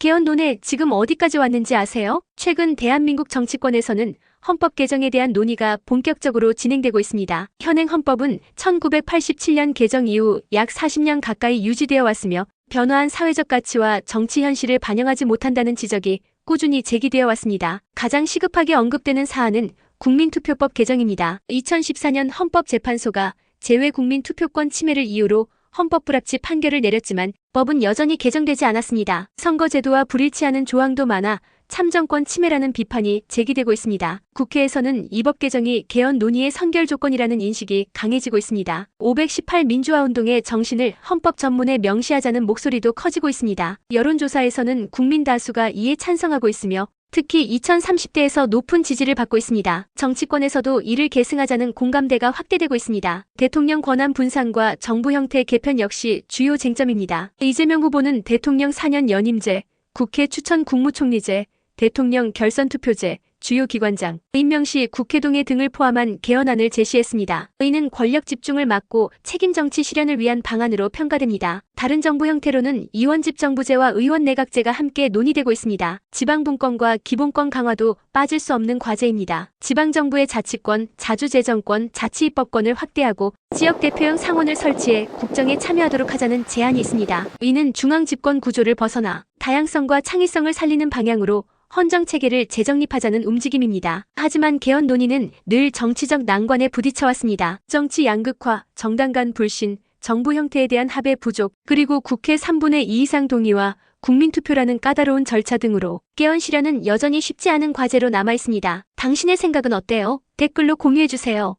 개헌 논의 지금 어디까지 왔는지 아세요? 최근 대한민국 정치권에서는 헌법 개정에 대한 논의가 본격적으로 진행되고 있습니다. 현행 헌법은 1987년 개정 이후 약 40년 가까이 유지되어 왔으며 변화한 사회적 가치와 정치 현실을 반영하지 못한다는 지적이 꾸준히 제기되어 왔습니다. 가장 시급하게 언급되는 사안은 국민투표법 개정입니다. 2014년 헌법재판소가 재외 국민 투표권 침해를 이유로 헌법 불합치 판결을 내렸지만 법은 여전히 개정되지 않았습니다. 선거제도와 불일치하는 조항도 많아 참정권 침해라는 비판이 제기되고 있습니다. 국회에서는 이 법 개정이 개헌 논의의 선결 조건이라는 인식이 강해지고 있습니다. 518 민주화 운동의 정신을 헌법 전문에 명시하자는 목소리도 커지고 있습니다. 여론조사에서는 국민 다수가 이에 찬성하고 있으며 특히 2030대에서 높은 지지를 받고 있습니다. 정치권에서도 이를 계승하자는 공감대가 확대되고 있습니다. 대통령 권한 분산과 정부 형태 개편 역시 주요 쟁점입니다. 이재명 후보는 대통령 4년 연임제, 국회 추천 국무총리제, 대통령 결선 투표제, 주요 기관장, 임명 시 국회동의 등을 포함한 개헌안을 제시했습니다. 이는 권력 집중을 막고 책임 정치 실현을 위한 방안으로 평가됩니다. 다른 정부 형태로는 이원집 정부제와 의원 내각제가 함께 논의되고 있습니다. 지방분권과 기본권 강화도 빠질 수 없는 과제입니다. 지방정부의 자치권, 자주재정권, 자치입법권을 확대하고 지역 대표형 상원을 설치해 국정에 참여하도록 하자는 제안이 있습니다. 이는 중앙 집권 구조를 벗어나 다양성과 창의성을 살리는 방향으로 헌정 체계를 재정립하자는 움직임입니다. 하지만 개헌 논의는 늘 정치적 난관에 부딪혀왔습니다. 정치 양극화, 정당 간 불신, 정부 형태에 대한 합의 부족, 그리고 국회 3분의 2 이상 동의와 국민투표라는 까다로운 절차 등으로 개헌 실현은 여전히 쉽지 않은 과제로 남아 있습니다. 당신의 생각은 어때요? 댓글로 공유해주세요.